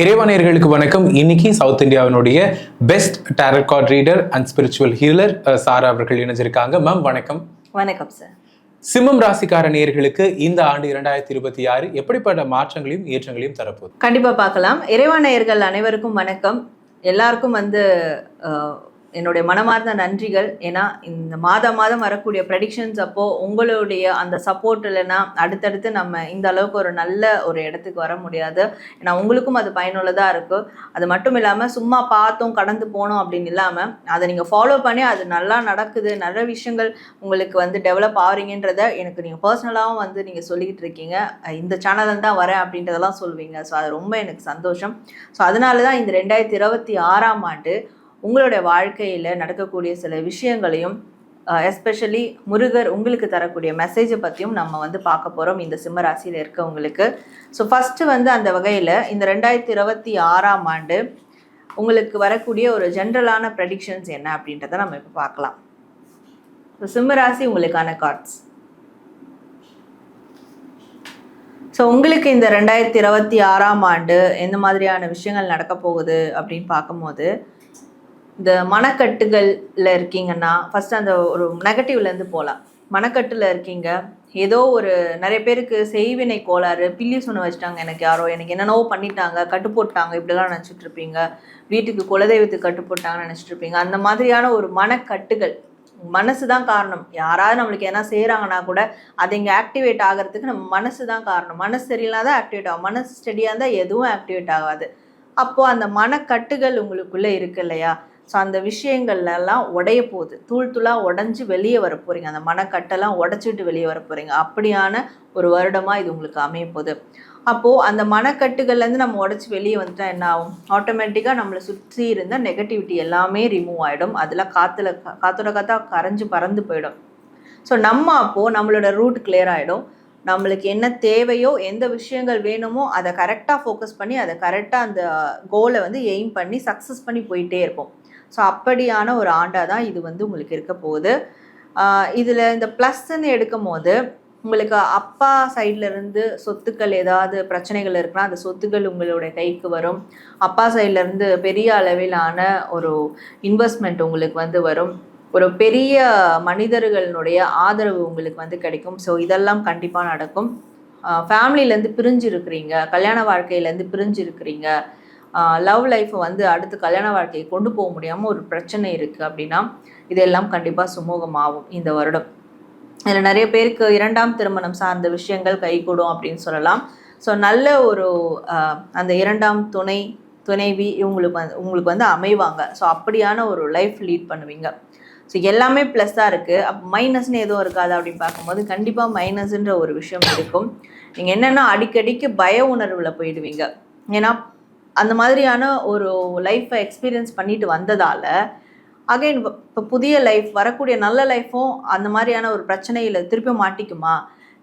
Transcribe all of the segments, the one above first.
இறைவனையர்களுக்கு வணக்கம். இன்னைக்கு சவுத் இந்தியாவினுடைய best tarot card reader and spiritual healer Sara அவர்கள் இணைஞ்சிருக்காங்க. மேம் வணக்கம். வணக்கம் சார் சிம்மம் ராசிக்கார நேயர்களுக்கு இந்த ஆண்டு இரண்டாயிரத்தி இருபத்தி ஆறு எப்படிப்பட்ட மாற்றங்களையும் ஏற்றங்களையும் தரப்போகுது? கண்டிப்பா பார்க்கலாம். இறைவாணையர்கள் அனைவருக்கும் வணக்கம். எல்லாருக்கும் வந்து என்னுடைய மனமார்ந்த நன்றிகள். ஏன்னா இந்த மாதம் மாதம் வரக்கூடிய ப்ரெடிக்ஷன்ஸ் அப்போ உங்களுடைய அந்த சப்போர்ட் இல்லைன்னா அடுத்தடுத்து நம்ம இந்த அளவுக்கு ஒரு நல்ல ஒரு இடத்துக்கு வர முடியாது. ஏன்னா உங்களுக்கும் அது பயனுள்ளதாக இருக்கும் அது மட்டும் இல்லாமல் சும்மா பார்த்தோம் கடந்து போனோம் அப்படின்னு இல்லாமல் அதை நீங்கள் ஃபாலோ பண்ணி அது நல்லா நடக்குது நல்ல விஷயங்கள் உங்களுக்கு வந்து டெவலப் ஆகிறீங்கன்றத எனக்கு நீங்கள் பர்சனலாகவும் வந்து நீங்கள் சொல்லிக்கிட்டு இருக்கீங்க. இந்த சேனலில் தான் வரேன் அப்படின்றதெல்லாம் சொல்லுவீங்க ஸோ அது ரொம்ப எனக்கு சந்தோஷம். ஸோ அதனால தான் இந்த ரெண்டாயிரத்தி இருபத்தி ஆறாம் ஆண்டு உங்களுடைய வாழ்க்கையில் நடக்கக்கூடிய சில விஷயங்களையும் எஸ்பெஷலி முருகர் உங்களுக்கு தரக்கூடிய மெசேஜை பற்றியும் நம்ம வந்து பார்க்க போகிறோம் இந்த சிம்ம ராசியில் இருக்கவங்களுக்கு. ஸோ ஃபஸ்ட்டு வந்து அந்த வகையில் இந்த ரெண்டாயிரத்தி இருபத்தி ஆறாம் ஆண்டு உங்களுக்கு வரக்கூடிய ஒரு ஜென்ரலான ப்ரெடிக்ஷன்ஸ் என்ன அப்படின்றத நம்ம இப்போ பார்க்கலாம். ஸோ சிம்ம ராசி உங்களுக்கான கார்ட்ஸ் ஸோ உங்களுக்கு இந்த ரெண்டாயிரத்தி இருபத்தி ஆறாம் ஆண்டு எந்த மாதிரியான விஷயங்கள் நடக்க போகுது அப்படின்னு பார்க்கும்போது இந்த மனக்கட்டுகளில் இருக்கீங்கன்னா ஃபஸ்ட் அந்த ஒரு நெகட்டிவ்லேருந்து போகலாம் மனக்கட்டில் இருக்கீங்க. ஏதோ ஒரு நிறைய பேருக்கு செய்வினை கோளாறு பில்லி சொன்ன வச்சுட்டாங்க எனக்கு யாரோ எனக்கு என்னென்னவோ பண்ணிட்டாங்க கட்டு போட்டாங்க இப்படிலாம் நினச்சிட்டு இருப்பீங்க. வீட்டுக்கு குலதெய்வத்துக்கு கட்டு போட்டாங்கன்னு நினச்சிட்டு இருப்பீங்க. அந்த மாதிரியான ஒரு மனக்கட்டுகள் மனசு தான் காரணம். யாராவது நம்மளுக்கு என்ன செய்கிறாங்கன்னா கூட அது இங்கே ஆக்டிவேட் ஆகிறதுக்கு நம்ம மனசு தான் காரணம். மனசு சரியில்லாத ஆக்டிவேட் ஆகும். மனசு ஸ்டெடியாக இருந்தால் எதுவும் ஆக்டிவேட் ஆகாது. அப்போது அந்த மனக்கட்டுகள் உங்களுக்குள்ளே இருக்கு இல்லையா? ஸோ அந்த விஷயங்கள்லாம் உடைய போகுது. தூள் தூளாக உடஞ்சி வெளியே வர போகிறீங்க அந்த மனக்கட்டெல்லாம் உடச்சிட்டு வெளியே வர போகிறீங்க அப்படியான ஒரு வருடமாக இது உங்களுக்கு அமைய போகுது. அப்போது அந்த மனக்கட்டுகள்லேருந்து நம்ம உடச்சி வெளியே வந்துட்டால் என்ன ஆகும்? ஆட்டோமேட்டிக்காக நம்மளை சுற்றி இருந்த நெகட்டிவிட்டி எல்லாமே ரிமூவ் ஆகிடும் அதில் காற்றுல காற்றோட காற்றா கரைஞ்சி பறந்து போயிடும். ஸோ நம்ம அப்போது நம்மளோட ரூட் கிளியர் ஆகிடும் நம்மளுக்கு என்ன தேவையோ எந்த விஷயங்கள் வேணுமோ அதை கரெக்டாக ஃபோக்கஸ் பண்ணி அதை கரெக்டாக அந்த கோலை வந்து எய்ம் பண்ணி சக்ஸஸ் பண்ணி போயிட்டே இருப்போம். ஸோ அப்படியான ஒரு ஆண்டாக தான் இது வந்து உங்களுக்கு இருக்க போகுது. இதில் இந்த ப்ளஸ்ன்னு எடுக்கும் போது உங்களுக்கு அப்பா சைட்ல இருந்து சொத்துக்கள் ஏதாவது பிரச்சனைகள் இருக்குன்னா அந்த சொத்துக்கள் உங்களுடைய கைக்கு வரும். அப்பா சைட்லேருந்து பெரிய அளவிலான ஒரு இன்வெஸ்ட்மெண்ட் உங்களுக்கு வந்து வரும். ஒரு பெரிய மனிதர்களுடைய ஆதரவு உங்களுக்கு வந்து கிடைக்கும். ஸோ இதெல்லாம் கண்டிப்பாக நடக்கும். ஃபேமிலியிலேருந்து பிரிஞ்சு இருக்கிறீங்க கல்யாண வாழ்க்கையிலேருந்து பிரிஞ்சு இருக்கிறீங்க லவ் லைஃப்பை வந்து அடுத்து கல்யாண வாழ்க்கையை கொண்டு போக முடியாமல் ஒரு பிரச்சனை இருக்குது அப்படின்னா இதெல்லாம் கண்டிப்பாக சுமூகமாகும் இந்த வருடம். இதில் நிறைய பேருக்கு இரண்டாம் திருமணம் சார்ந்த விஷயங்கள் கைகூடும் அப்படின்னு சொல்லலாம். ஸோ நல்ல ஒரு அந்த இரண்டாம் துணை துணைவி இவங்களுக்கு வந்து உங்களுக்கு வந்து அமைவாங்க. ஸோ அப்படியான ஒரு லைஃப் லீட் பண்ணுவீங்க. ஸோ எல்லாமே ப்ளஸ்ஸாக இருக்குது அப்போ மைனஸ்னு எதுவும் இருக்காது அப்படின்னு பார்க்கும்போது கண்டிப்பாக மைனஸ்ன்ற ஒரு விஷயம் இருக்கும். நீங்கள் என்னென்னா அடிக்கடிக்கு பய உணர்வில் போயிடுவீங்க. ஏன்னா அந்த மாதிரியான ஒரு லைஃப்பை எக்ஸ்பீரியன்ஸ் பண்ணிட்டு வந்ததால் அகைன் இப்போ புதிய லைஃப் வரக்கூடிய நல்ல லைஃப்பும் அந்த மாதிரியான ஒரு பிரச்சனையில் திருப்பி மாட்டிக்குமா?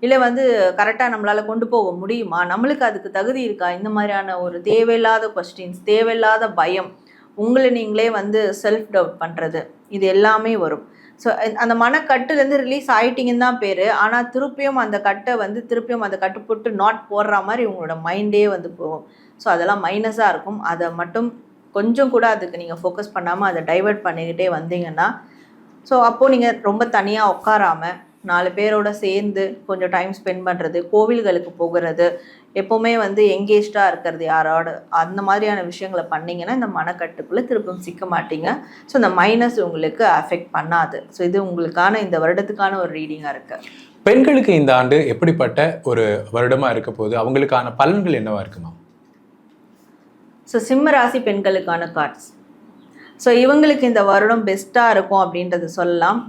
இல்லை வந்து கரெக்டாக நம்மளால் கொண்டு போக முடியுமா? நம்மளுக்கு அதுக்கு தகுதி இருக்கா? இந்த மாதிரியான ஒரு தேவையில்லாத கொஸ்டின்ஸ் தேவையில்லாத பயம் உங்களை நீங்களே வந்து செல்ஃப் டவுட் பண்ணுறது இது எல்லாமே வரும். ஸோ அந்த மனக்கட்டுலேருந்து ரிலீஸ் ஆயிட்டீங்கன்னு தான் பேர். ஆனால் திருப்பியும் அந்த கட்டை வந்து திருப்பியும் அந்த கட்டு போட்டு நாட் போடுற மாதிரி உங்களோட மைண்டே வந்து போகும். ஸோ அதெல்லாம் மைனஸாக இருக்கும். அதை மட்டும் கொஞ்சம் கூட அதுக்கு நீங்கள் ஃபோக்கஸ் பண்ணாமல் அதை டைவர்ட் பண்ணிக்கிட்டே வந்தீங்கன்னா ஸோ அப்போது நீங்கள் ரொம்ப தனியாக உட்காராமல் நாலு பேரோட சேர்ந்து கொஞ்சம் டைம் ஸ்பெண்ட் பண்ணுறது கோவில்களுக்கு போகிறது எப்போவுமே வந்து எங்கேஜ்டாக இருக்கிறது யாரோட அந்த மாதிரியான விஷயங்களை பண்ணீங்கன்னா இந்த மனக்கட்டுக்குள்ளே திருப்பம் சிக்க மாட்டீங்க. ஸோ இந்த மைனஸ் உங்களுக்கு அஃபெக்ட் பண்ணாது. ஸோ இது உங்களுக்கான இந்த வருடத்துக்கான ஒரு ரீடிங்காக இருக்குது பெண்களுக்கு இந்த ஆண்டு எப்படிப்பட்ட ஒரு வருடமா இருக்க போகுது? அவங்களுக்கான பலன்கள் என்னவா இருக்குமா ஸோ சிம்ம ராசி பெண்களுக்கான கார்ட்ஸ் ஸோ இவங்களுக்கு இந்த வருடம் பெஸ்ட்டாக இருக்கும் அப்படின்றது சொல்லலாம்.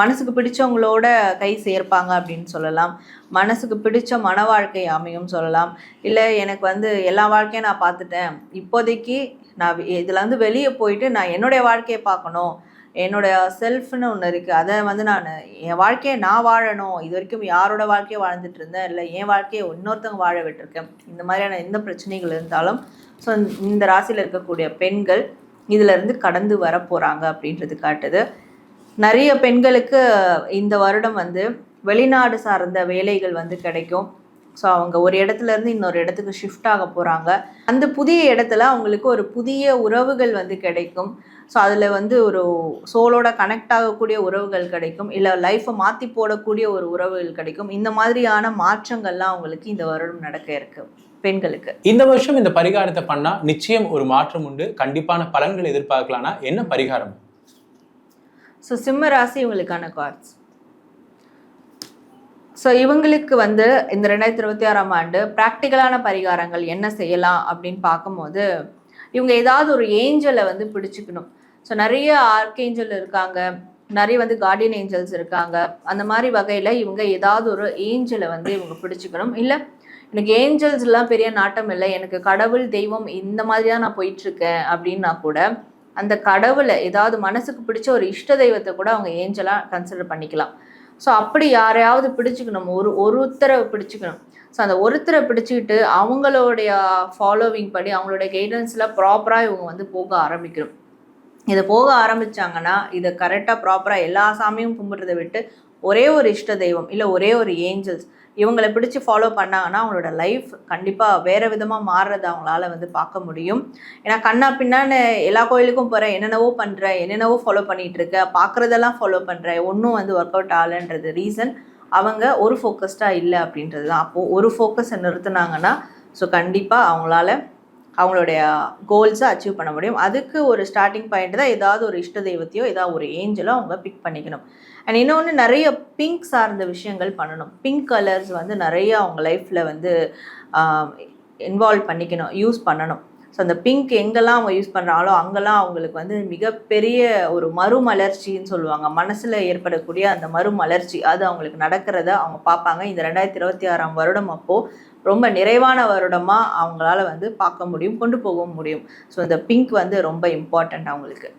மனசுக்கு பிடிச்சவங்களோட கை சேர்ப்பாங்க அப்படின்னு சொல்லலாம். மனசுக்கு பிடிச்ச மன வாழ்க்கை அமையும் சொல்லலாம். இல்லை எனக்கு வந்து எல்லா வாழ்க்கையும் நான் பார்த்துட்டேன். இப்போதைக்கு நான் இதில் வந்து வெளியே போயிட்டு நான் என்னுடைய வாழ்க்கையை பார்க்கணும். என்னோட செல்ஃப்னு ஒன்று இருக்குது அதை வந்து நான் என் வாழ்க்கையை நான் வாழணும். இது வரைக்கும் யாரோட வாழ்க்கையை வாழ்ந்துட்டு இருந்தேன்? இல்லை என் வாழ்க்கையை இன்னொருத்தவங்க வாழ விட்டுருக்கேன்? இந்த மாதிரியான எந்த பிரச்சனைகள் இருந்தாலும் ஸோ இந்த ராசியில் இருக்கக்கூடிய பெண்கள் இதிலிருந்து கடந்து வர போகிறாங்க அப்படின்றது காட்டுது. நிறைய பெண்களுக்கு இந்த வருடம் வந்து வெளிநாடு சார்ந்த வேலைகள் வந்து கிடைக்கும். ஸோ அவங்க ஒரு இடத்துல இருந்து இன்னொரு இடத்துக்கு ஷிஃப்ட் ஆக போகிறாங்க அந்த புதிய இடத்துல அவங்களுக்கு ஒரு புதிய உறவுகள் வந்து கிடைக்கும். ஸோ அதில் வந்து ஒரு சோலோட கனெக்ட் ஆகக்கூடிய உறவுகள் கிடைக்கும். இல்லை லைஃப்பை மாற்றி போடக்கூடிய ஒரு உறவுகள் கிடைக்கும். இந்த மாதிரியான மாற்றங்கள்லாம் அவங்களுக்கு இந்த வருடம் நடக்க இருக்கு பெண்களுக்கு. இந்த வருஷம் இந்த பரிகாரத்தை பண்ணால் நிச்சயம் ஒரு மாற்றம் உண்டு. கண்டிப்பான பலன்கள் எதிர்பார்க்கலாம்னா என்ன பரிகாரம்? ஸோ சிம்ம ராசி இவங்களுக்கான கார்ட்ஸ் ஸோ இவங்களுக்கு வந்து இந்த ரெண்டாயிரத்தி இருபத்தி ஆறாம் ஆண்டு ப்ராக்டிக்கலான பரிகாரங்கள் என்ன செய்யலாம் அப்படின்னு பார்க்கும்போது இவங்க ஏதாவது ஒரு ஏஞ்சலை வந்து பிடிச்சிக்கணும். ஸோ நிறைய ஆர்கேஞ்சல் இருக்காங்க. நிறைய வந்து கார்டியன் ஏஞ்சல்ஸ் இருக்காங்க. அந்த மாதிரி வகையில் இவங்க ஏதாவது ஒரு ஏஞ்சலை வந்து இவங்க பிடிச்சிக்கணும். இல்லை எனக்கு ஏஞ்சல்ஸ்லாம் பெரிய நாட்டம் இல்லை. எனக்கு கடவுள் தெய்வம் இந்த மாதிரி தான் நான் போயிட்டுருக்கேன் அப்படின்னா கூட அந்த கடவுளை ஏதாவது மனசுக்கு பிடிச்ச ஒரு இஷ்ட தெய்வத்தை கூட அவங்க ஏஞ்சலாக கன்சிடர் பண்ணிக்கலாம். ஸோ அப்படி யாரையாவது பிடிச்சிக்கணும். ஒரு ஒருத்தரை பிடிச்சிக்கணும். ஸோ அந்த ஒருத்தரை பிடிச்சிக்கிட்டு அவங்களுடைய ஃபாலோவிங் படி அவங்களுடைய கைடன்ஸில் ப்ராப்பராக இவங்க வந்து போக ஆரம்பிக்கணும். இதை போக ஆரம்பிச்சாங்கன்னா இதை கரெக்டாக ப்ராப்பராக எல்லா சாமியும் கும்பிட்றதை விட்டு ஒரே ஒரு இஷ்ட தெய்வம் இல்லை ஒரே ஒரு ஏஞ்சல்ஸ் இவங்களை பிடிச்சி ஃபாலோ பண்ணாங்கன்னா அவங்களோட லைஃப் கண்டிப்பாக வேறு விதமாக மாறுறத அவங்களால வந்து பார்க்க முடியும். ஏன்னா கண்ணா பின்னான்னு எல்லா கோயிலுக்கும் போகிறேன் என்னென்னவோ பண்ணுறேன் என்னென்னவோ ஃபாலோ பண்ணிகிட்ருக்க பார்க்குறதெல்லாம் ஃபாலோ பண்ணுறேன் ஒன்றும் வந்து ஒர்க் அவுட் ஆகலைன்றது ரீசன் அவங்க ஒரு ஃபோக்கஸ்டாக இல்லை அப்படின்றது தான். அப்போது ஒரு ஃபோக்கஸை நிறுத்துனாங்கன்னா ஸோ கண்டிப்பாக அவங்களால அவங்களுடைய கோல்ஸை அச்சீவ் பண்ண முடியும். அதுக்கு ஒரு ஸ்டார்டிங் பாயிண்ட் தான் ஏதாவது ஒரு இஷ்ட தெய்வத்தையோ ஏதாவது ஒரு ஏஞ்சலோ அவங்க பிக் பண்ணிக்கணும். அண்ட் இன்னொன்று நிறைய பிங்க் சார்ந்த விஷயங்கள் பண்ணணும். பிங்க் கலர்ஸ் வந்து நிறைய அவங்க லைஃப்பில் வந்து இன்வால்வ் பண்ணிக்கணும் யூஸ் பண்ணணும். ஸோ அந்த பிங்க் எங்கெல்லாம் அவங்க யூஸ் பண்ணுறாங்களோ அங்கெல்லாம் அவங்களுக்கு வந்து மிகப்பெரிய ஒரு மறுமலர்ச்சின்னு சொல்லுவாங்க. மனசில் ஏற்படக்கூடிய அந்த மறுமலர்ச்சி அது அவங்களுக்கு நடக்கிறத அவங்க பார்ப்பாங்க. இந்த ரெண்டாயிரத்தி இருபத்தி ஆறாம் வருடம் அப்போது ரொம்ப நிறைவான வருடமாக அவங்களால வந்து பார்க்க முடியும் கொண்டு போக முடியும். ஸோ இந்த பிங்க் வந்து ரொம்ப இம்பார்ட்டண்ட் அவங்களுக்கு.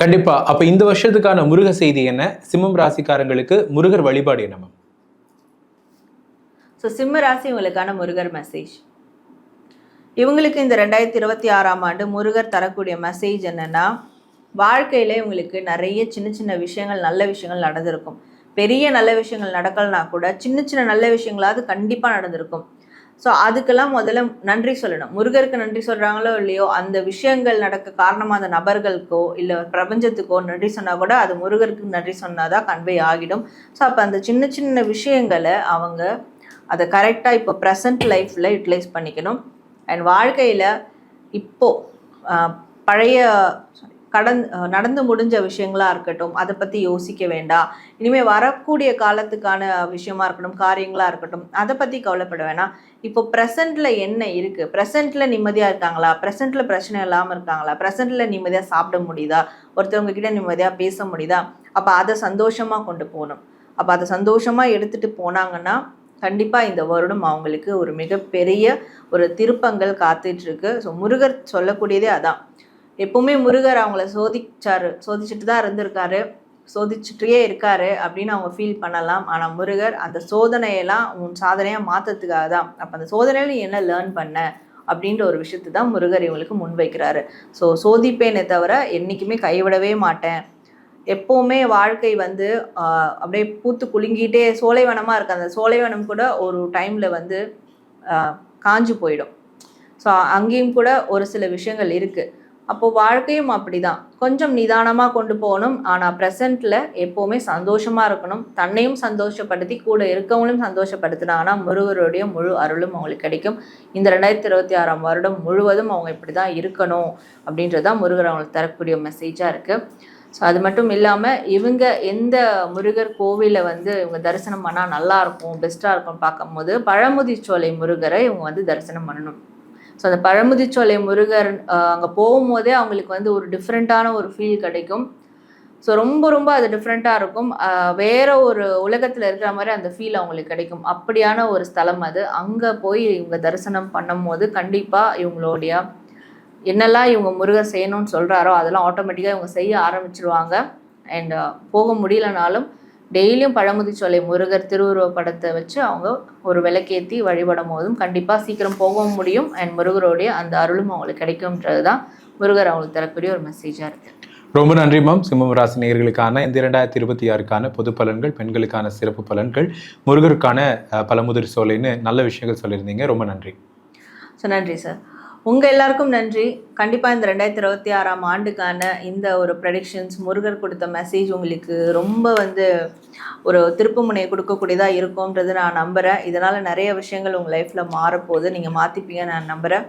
கண்டிப்பா. அப்ப இந்த வருஷத்துக்கான முருக செய்தி என்ன? சிம்மம் ராசிக்காரங்களுக்கு முருகர் வழிபாடு என்ன மேம் ஸோ சிம்ம ராசி உங்களுக்கான முருகர் மெசேஜ் இவங்களுக்கு இந்த ரெண்டாயிரத்தி இருபத்தி ஆறாம் ஆண்டு முருகர் தரக்கூடிய மெசேஜ் என்னன்னா வாழ்க்கையில இவங்களுக்கு நிறைய சின்ன சின்ன விஷயங்கள் நல்ல விஷயங்கள் நடந்திருக்கும். பெரிய நல்ல விஷயங்கள் நடக்கலனா கூட சின்ன சின்ன நல்ல விஷயங்களாவது கண்டிப்பாக நடந்திருக்கும். ஸோ அதுக்கெல்லாம் முதல்ல நன்றி சொல்லணும். முருகருக்கு நன்றி சொல்கிறாங்களோ இல்லையோ அந்த விஷயங்கள் நடக்க காரணமாக அந்த நபர்களுக்கோ இல்லை பிரபஞ்சத்துக்கோ நன்றி சொன்னால் கூட அது முருகருக்கு நன்றி சொன்னால் தான் கன்வே ஆகிடும். ஸோ அப்போ அந்த சின்ன சின்ன விஷயங்களை அவங்க அதை கரெக்டாக இப்போ ப்ரெசன்ட் லைஃப்பில் யூட்டிலைஸ் பண்ணிக்கணும். அண்ட் வாழ்க்கையில் இப்போ பழைய கடந் நடந்து முடிஞ்ச விஷயங்களாக இருக்கட்டும் அதை பற்றி யோசிக்க வேண்டாம் இனிமேல் வரக்கூடிய காலத்துக்கான விஷயமா இருக்கட்டும் காரியங்களாக இருக்கட்டும் அதை பற்றி கவலைப்பட வேணாம் இப்போ ப்ரெசண்ட்டில் என்ன இருக்குது ப்ரெசண்ட்டில் நிம்மதியாக இருக்காங்களா? ப்ரெசண்ட்டில் பிரச்சனை இல்லாமல் இருக்காங்களா? ப்ரெசண்ட்டில் நிம்மதியாக சாப்பிட முடியுதா? ஒருத்தவங்க கிட்ட நிம்மதியாக பேச முடியுதா? அப்போ அதை சந்தோஷமாக கொண்டு போகணும். அப்போ அதை சந்தோஷமாக எடுத்துகிட்டு போனாங்கன்னா கண்டிப்பாக இந்த வருடம் அவங்களுக்கு ஒரு மிகப்பெரிய ஒரு திருப்பங்கள் காத்துட்ருக்கு ஸோ முருகர் சொல்லக்கூடியதே அதான். எப்பவுமே முருகர் அவங்கள சோதிச்சாரு சோதிச்சுட்டு தான் இருந்திருக்காரு. சோதிச்சுட்டே இருக்காரு அப்படின்னு அவங்க ஃபீல் பண்ணலாம். ஆனால் முருகர் அந்த சோதனையெல்லாம் உன் சாதனையாக மாற்றத்துக்காக தான். அப்போ அந்த சோதனையில் நீ என்ன லேர்ன் பண்ண அப்படின்ற ஒரு விஷயத்தை தான் முருகர் இவங்களுக்கு முன்வைக்கிறாரு ஸோ சோதிப்பேனே தவிர என்றைக்குமே கைவிடவே மாட்டேன். எப்போவுமே வாழ்க்கை வந்து அப்படியே பூத்து குலுங்கிட்டே சோலைவனமாக இருக்கு. அந்த சோலைவனம் கூட ஒரு டைமில் வந்து காஞ்சு போயிடும். ஸோ அங்கேயும் கூட ஒரு சில விஷயங்கள் இருக்குது அப்போது வாழ்க்கையும் அப்படிதான். கொஞ்சம் நிதானமாக கொண்டு போகணும். ஆனால் ப்ரெசண்ட்டில் எப்போவுமே சந்தோஷமாக இருக்கணும். தன்னையும் சந்தோஷப்படுத்தி கூட இருக்கவங்களையும் சந்தோஷப்படுத்தினாங்கன்னா முருகருடைய முழு அருளும் அவங்களுக்கு கிடைக்கும். இந்த ரெண்டாயிரத்தி இருபத்தி ஆறாம் வருடம் முழுவதும் அவங்க இப்படி தான் இருக்கணும் அப்படின்றது தான் முருகர் அவங்களுக்கு தரக்கூடிய மெசேஜாக இருக்குது ஸோ அது மட்டும் இல்லாமல் இவங்க எந்த முருகர் கோவிலில் வந்து இவங்க தரிசனம் பண்ணால் நல்லா இருக்கும் பெஸ்ட்டாக இருக்கும்னு பார்க்கும்போது பழமுதிர்ச்சோலை முருகரை இவங்க வந்து தரிசனம் பண்ணணும். ஸோ அந்த பழமுதிச்சோலை முருகர் அங்கே போகும்போதே அவங்களுக்கு வந்து ஒரு டிஃப்ரெண்ட்டான ஒரு ஃபீல் கிடைக்கும். ஸோ ரொம்ப ரொம்ப அது டிஃப்ரெண்ட்டாக இருக்கும். வேற ஒரு உலகத்தில் இருக்கிற மாதிரி அந்த ஃபீல் அவங்களுக்கு கிடைக்கும். அப்படியான ஒரு ஸ்தலம் அது. அங்கே போய் இவங்க தரிசனம் பண்ணும் போது கண்டிப்பாக இவங்களுடைய என்னெல்லாம் இவங்க முருகர் செய்யணும்னு சொல்கிறாரோ அதெல்லாம் ஆட்டோமேட்டிக்காக இவங்க செய்ய ஆரம்பிச்சிருவாங்க. அண்ட் போக முடியலனாலும் டெய்லியும் பழமுதிர்ச்சோலை முருகர் திருவுருவ படத்தை வச்சு அவங்க ஒரு விளக்கேற்றி வழிபடும் போதும் கண்டிப்பாக சீக்கிரம் போகவும் முடியும். அண்ட் முருகருடைய அந்த அருளும் அவங்களுக்கு கிடைக்கும்ன்றது தான் முருகர் அவங்களுக்கு தரக்கூடிய ஒரு மெசேஜாக இருக்குது ரொம்ப நன்றி மேம் சிம்மம் ராசி நேயர்களுக்கான இந்த இரண்டாயிரத்தி இருபத்தி ஆறுக்கான பொது பலன்கள் பெண்களுக்கான சிறப்பு பலன்கள் முருகருக்கான பழமுதிர் சோலைன்னு நல்ல விஷயங்கள் சொல்லியிருந்தீங்க. ரொம்ப நன்றி. ஸோ நன்றி சார் உங்கள் எல்லாருக்கும் நன்றி. கண்டிப்பாக இந்த ரெண்டாயிரத்தி இருபத்தி ஆறாம் ஆண்டுக்கான இந்த ஒரு ப்ரெடிக்ஷன்ஸ் முருகர் கொடுத்த மெசேஜ் உங்களுக்கு ரொம்ப வந்து ஒரு திருப்பு முனையை கொடுக்கக்கூடியதாக இருக்கும்ன்றது நான் நம்புகிறேன் இதனால் நிறைய விஷயங்கள் உங்கள் லைஃப்பில் மாறப்போகுது. நீங்கள் மாற்றிப்பீங்க நான் நம்புகிறேன்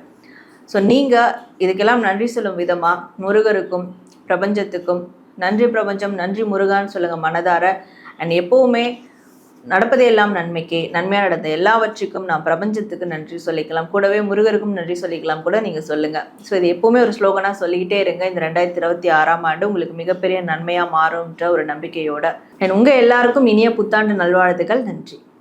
ஸோ நீங்கள் இதுக்கெல்லாம் நன்றி சொல்லும் விதமாக முருகருக்கும் பிரபஞ்சத்துக்கும் நன்றி பிரபஞ்சம் நன்றி முருகான்னு சொல்லுங்கள் மனதார. அண்ட் எப்போவுமே நடப்பதே எல்லாம் நன்மைக்கு. நன்மையாக நடந்த எல்லாவற்றுக்கும் நான் பிரபஞ்சத்துக்கு நன்றி சொல்லிக்கலாம். கூடவே முருகருக்கும் நன்றி சொல்லிக்கலாம் கூட நீங்கள் சொல்லுங்கள் ஸோ இது எப்போவுமே ஒரு ஸ்லோகனாக சொல்லிக்கிட்டே இருங்க. இந்த ரெண்டாயிரத்தி இருபத்தி ஆறாம் ஆண்டு உங்களுக்கு மிகப்பெரிய நன்மையாக மாறும்ன்ற ஒரு நம்பிக்கையோட. அண்ட் உங்கள் எல்லாருக்கும் இனிய புத்தாண்டு நல்வாழ்த்துக்கள். நன்றி.